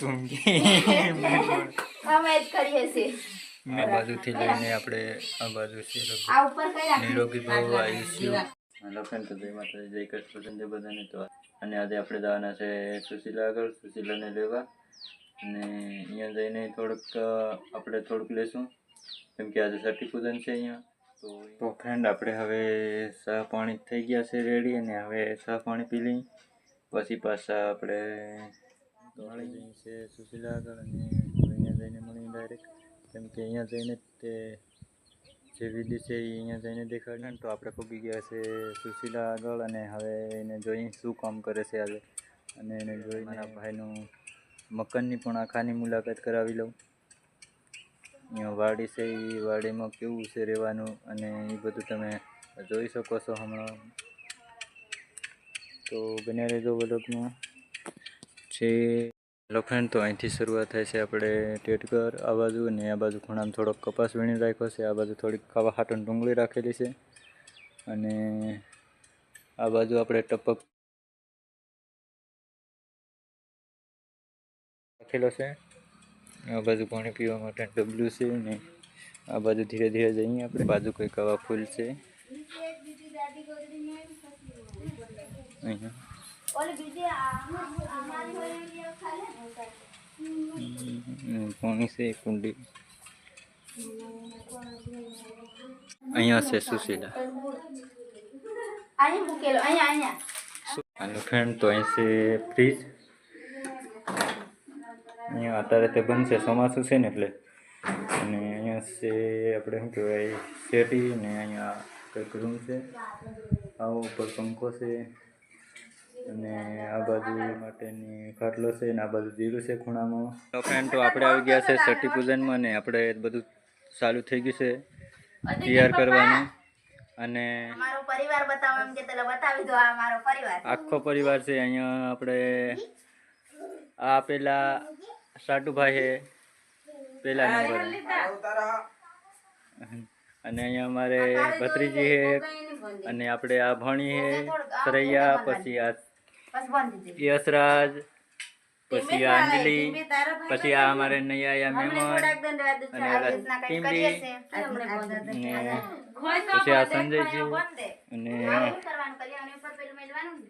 અમે જ કરીએ છીએ. આ બાજુથી લઈને આપણે આ બાજુ છે લગભગ આ ઉપર કઈ નિરોગી ભાવ આયુષ્ય. હેલો ફ્રેન્ડ તો જય માતા જય કૃષ્ણ જય બધાને તો. અને આજે આપણે જવાના છે સુશીલા આગળ સુશીલાને લેવા. અને અહીંયા જઈને થોડુંક આપણે થોડુંક લેશું. કેમ કે આજે છઠ્ઠી પૂજન છે અહીંયા. તો તો ફ્રેન્ડ આપણે હવે ચા પાણી થઈ ગયા છે રેડી અને હવે ચા પાણી પી લઈ પછી પાછા આપણે મળી જઈએ છે સુશીલા આગળ અને અહીંયા જઈને મળી ડાયરેક્ટ કેમ કે અહીંયા જઈને તે જે વિધિ છે એ અહીંયા જઈને દેખાડ્યું. તો આપણે પગી ગયા છે સુશીલા આગળ અને હવે એને જોઈ શું કામ કરે છે આજે. અને એને જોઈ મારા ભાઈનું મકાનની પણ આખાની મુલાકાત કરાવી લઉં. અહીંયા વાડી છે એ વાડીમાં કેવું છે રહેવાનું અને એ બધું તમે જોઈ શકો છો હમણાં. તો બને રહેજો વલોગમાં છે હેલો ફ્રેન્ડ તો અહીંથી શરૂઆત થાય છે આપણે ટેટકર આ બાજુ અને આ બાજુ ખૂણામાં થોડોક કપાસ વીણી રાખ્યો છે. આ બાજુ થોડીક ખાવા હાટન ડુંગળી રાખેલી છે. અને આ બાજુ આપણે ટપક રાખેલો છે. આ બાજુ પાણી પીવા માટે ડબલું છે ને આ બાજુ ધીરે ધીરે જઈએ આપણે. બાજુ કંઈક આવા ફૂલ છે. અહીંયા. ઓલી બીજી આ- અમારી હોય એવી ખાલે ને? ઉતાર. હમ, પાણી છે કુંડી? અહીંયા છે સુશીલા. અને ફ્રેન્ડ તો અહીં છે ફ્રીજ અહીંયા અત્યારે તે છે ચોમાસું છે ને એટલે. અને અહીંયા છે આપણે શું કહેવાય શેટી ને અહીંયા કંઈક રૂમ છે. આ ઉપર પંખો છે. અને આ બાજુ માટેની ખાટલો છે ને આ બાજુ જીરું છે ખૂણામાં. તો ફ્રેન્ડ તો આપણે આવી ગયા છે છઠ્ઠી પૂજનમાં ને આપણે બધું ચાલુ થઈ ગયું છે તૈયાર કરવાનું. અને પરિવાર બતાવો એમ કે બતાવી દો આ મારો પરિવાર. આખો પરિવાર છે અહીંયા આપણે આ પેલા સાટુભાઈ છે પેલા નંબર. અને અહીંયા અમારે ભત્રીજી છે અને આપણે આ ભણી છે સરૈયા પછી આ યશરાજ પછી આ અંજલિ પછી આ અમારે નૈયા મહેમાન અને પછી આ સંજયજી અને કરવાનું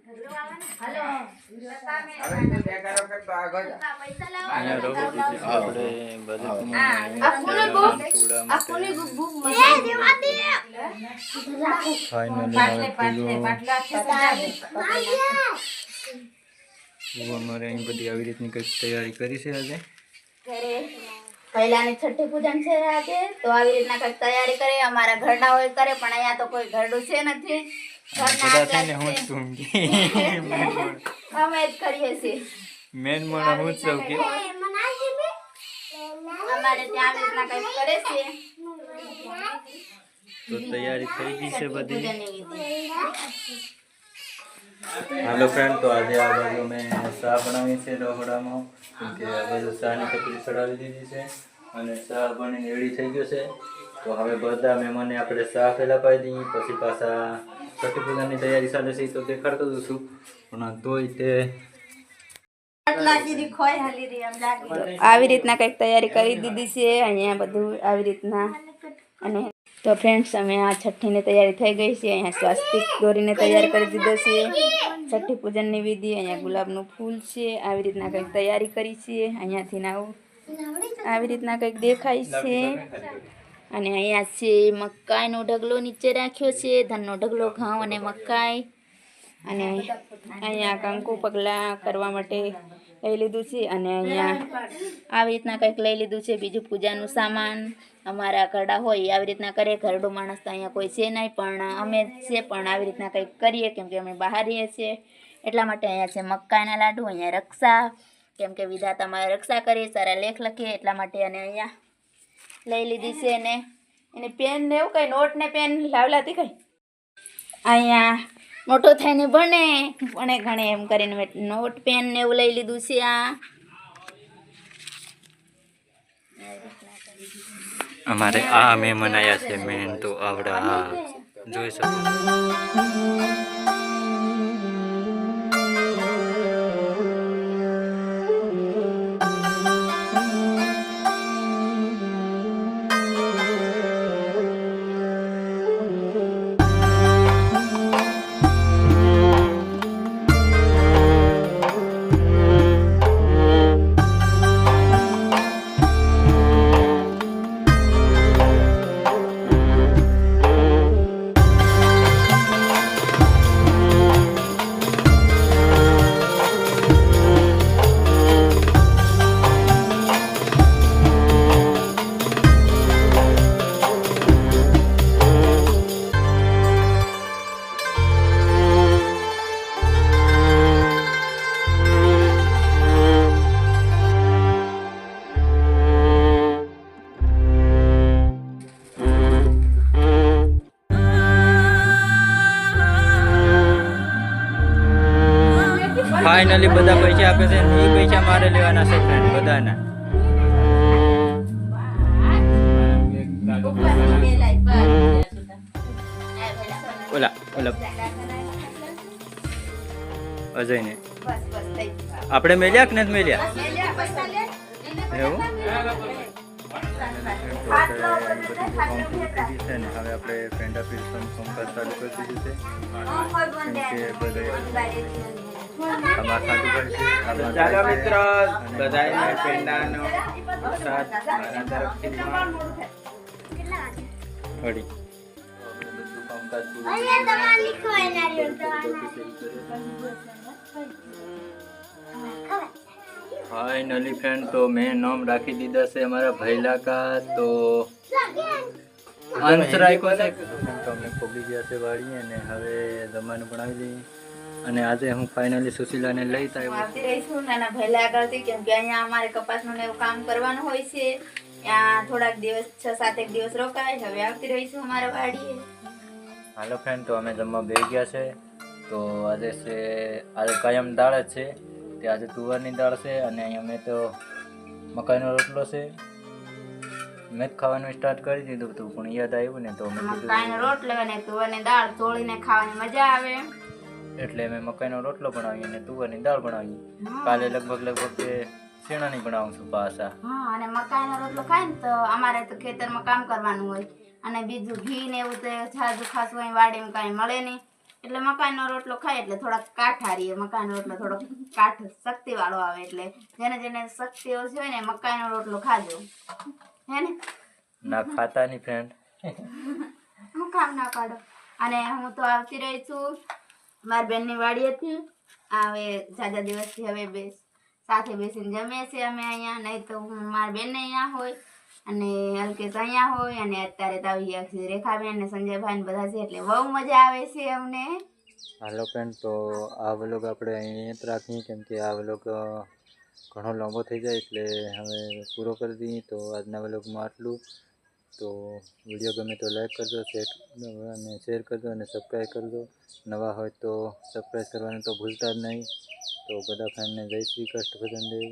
અમારે અહીં બધી આવી રીતની કંઈક તૈયારી કરી છે આજે. ઘરે પહેલાની છઠ્ઠી પૂજન છે આજે તો આવી રીતના કંઈક તૈયારી કરે અમારા ઘરના હોય કરે પણ અહીંયા તો કોઈ ઘરડું છે નથી. અમે જ કરીએ છીએ. મેન મોણા હું જ છું કે અમારે ત્યાં આવી રીતના કંઈક કરે છે. તો તૈયારી થઈ ગઈ છે બધી. હાલો ફ્રેન્ડ તો આજે આ બાજુ મેં ચા બનાવી છે રહોડામાં. કેમ કે આ બાજુ ચાની ટપરી ચડાવી દીધી છે અને ચા બની રેડી થઈ ગયો છે. તો હવે બધા મહેમાનને આપણે ચા પહેલાં પાઈ દઈએ પછી પાછા છઠ્ઠી પૂજાની તૈયારી ચાલે છે તો દેખાડતો જ છું. પણ તોય તે આવી રીતના કંઈક તૈયારી કરી દીધી છે અહીંયા બધું આવી રીતના. અને તો ફ્રેન્ડ્સ અમે આ છઠ્ઠીની તૈયારી થઈ ગઈ છે. અહીંયા સ્વાસ્તિક દોરીને તૈયાર કરી દીધો છે. છઠ્ઠી પૂજનની વિધિ, અહીંયા ગુલાબનું ફૂલ છે. આવી રીતના કંઈક તૈયારી કરી છે. અહીંયાથી નાવું, આવી રીતના કંઈક દેખાય છે. અને અહીંયા છે મકાઈનો ઢગલો નીચે રાખ્યો છે. ધનનો ઢગલો, ઘઉં અને મકાઈ. અને અહીંયા કંકુ પગલાં કરવા માટે લઈ લીધું છે. અને અહીંયા આવી રીતના કંઈક લઈ લીધું છે. બીજું પૂજાનું સામાન. અમારા ઘરડા હોય, આવી રીતના કરે ઘરડું માણસ તો અહીંયા કોઈ છે નહીં, પણ અમે છે, પણ આવી રીતના કંઈક કરીએ. કેમ કે અમે બહાર રહીએ છીએ. એટલા માટે અહીંયા છે મકાઈના લાડુ, અહીંયા રક્ષા. કેમ કે વિધાતા અમારે રક્ષા કરીએ, સારા લેખ લખીએ, એટલા માટે અને અહીંયા લઈ લીધી છે અને એને પેન ને એવું કંઈ, નોટ ને પેન લાવલાતી કંઈ? અહીંયા મોટો થઈને ભણે. ભણે ઘણે એમ કરીને નોટ, પેન ને એવું લઈ લીધું છે આ. અમારે આ મેં મનાયા છે મેન તો આવડા. જોઈ શકો. આપે છે એ પૈસા મારે લેવાના છે ફ્રેન્ડ બધાના. ઓલા ઓલા. અજયને. આપણે મેલ્યા કે નથી મેલ્યા? એવું? આપણે ફ્રેન્ડ આપી કામકાજ ચાલુ કરી દીધું છે. ચાલો મિત્રો બધાને પેંડાનો પ્રસાદ મારા તરફથી કામકાજ ફાઇનલી ફ્રેન્ડ તો મેં નામ રાખી દીધા છે અમારા ભૈલા કા તો અંશ રાખ્યો છે તો અમને ખોબી ગયા છે વાળી અને હવે જમવાનું બનાવી દઈએ અને આજે હું ફાઇનલી સુશીલાને લઈ આવ્યો. આવતી રહીશું નાના ભયલા આગળથી કેમ કે અહીંયા અમારે કપાસનું ને એવું કામ કરવાનું હોય છે. ત્યાં થોડાક દિવસ છ સાતેક દિવસ રોકાય. હવે આવતી રહીશું અમારા વાડીએ. હાલો ફ્રેન્ડ તો અમે જમવા બે ગયા છે. તો આજે છે આજે કાયમ દાળ જ છે. તે આજે તુવરની દાળ છે અને અહીંયા મેં તો મકાઈનો રોટલો છે. મેં જ ખાવાનું સ્ટાર્ટ કરી દીધું હતું પણ યાદ આવ્યું ને તો મેં રોટલો અને તુવરની દાળ તોડીને ખાવાની મજા આવે. એટલે મેં મકાઈનો રોટલો બનાવી અને તુવરની દાળ બનાવી કાલે લગભગ લગભગ તે શેણાની બનાવું છું પાછા હા અને મકાઈનો રોટલો ખાય ને તો અમારે તો ખેતરમાં કામ કરવાનું હોય. અને બીજું ઘી ને એવું તો છાજુ ખાસ હોય વાડીમાં કાંઈ મળે નહીં. એટલે મકાઈનો રોટલો ખાય એટલે થોડાક કાઠા રહીએ મકાઈનો રોટલો થોડો કાઠ શક્તિ વાળો આવે એટલે જેને જેને શક્તિ ઓછી હોય ને મકાઈનો રોટલો ખાજો. હે ને? ના ખાતાની ફ્રેન્ડ હું કામ ના કાઢો અને હું તો આવતી રહી છું. મારી બેનની વાડીએથી હવે જાજા દિવસથી હવે બેસ, સાથે બેસીને જમીએ છીએ અમે અહીંયા. નહીં તો હું મારી બેનને અહીંયા હોય અને અલ્કેશ અહીંયા હોય અને અત્યારે તો આવી ગયા છે રેખાબેન અને સંજયભાઈ ને બધા છે એટલે બહુ મજા આવે છે અમને. હાલો ફ્રેન્ડ તો આ વ્લોગ આપણે અહીંયા જ રાખીએ કેમ કે આ વ્લોગ ઘણો લાંબો થઈ જાય એટલે હવે પૂરો કરી દઈએ તો આજના વ્લોગમાં આટલું. તો વીડિયો ગમે તો લાઈક કરજો, શેર અને શેર કરજો અને સબસ્ક્રાઈબ કરજો. નવા હોય તો સબસ્ક્રાઈબ કરવાનું તો ભૂલતા જ નહીં. તો બધા ફ્રેન્ડને જય શ્રી કૃષ્ણ ભજન દેવ.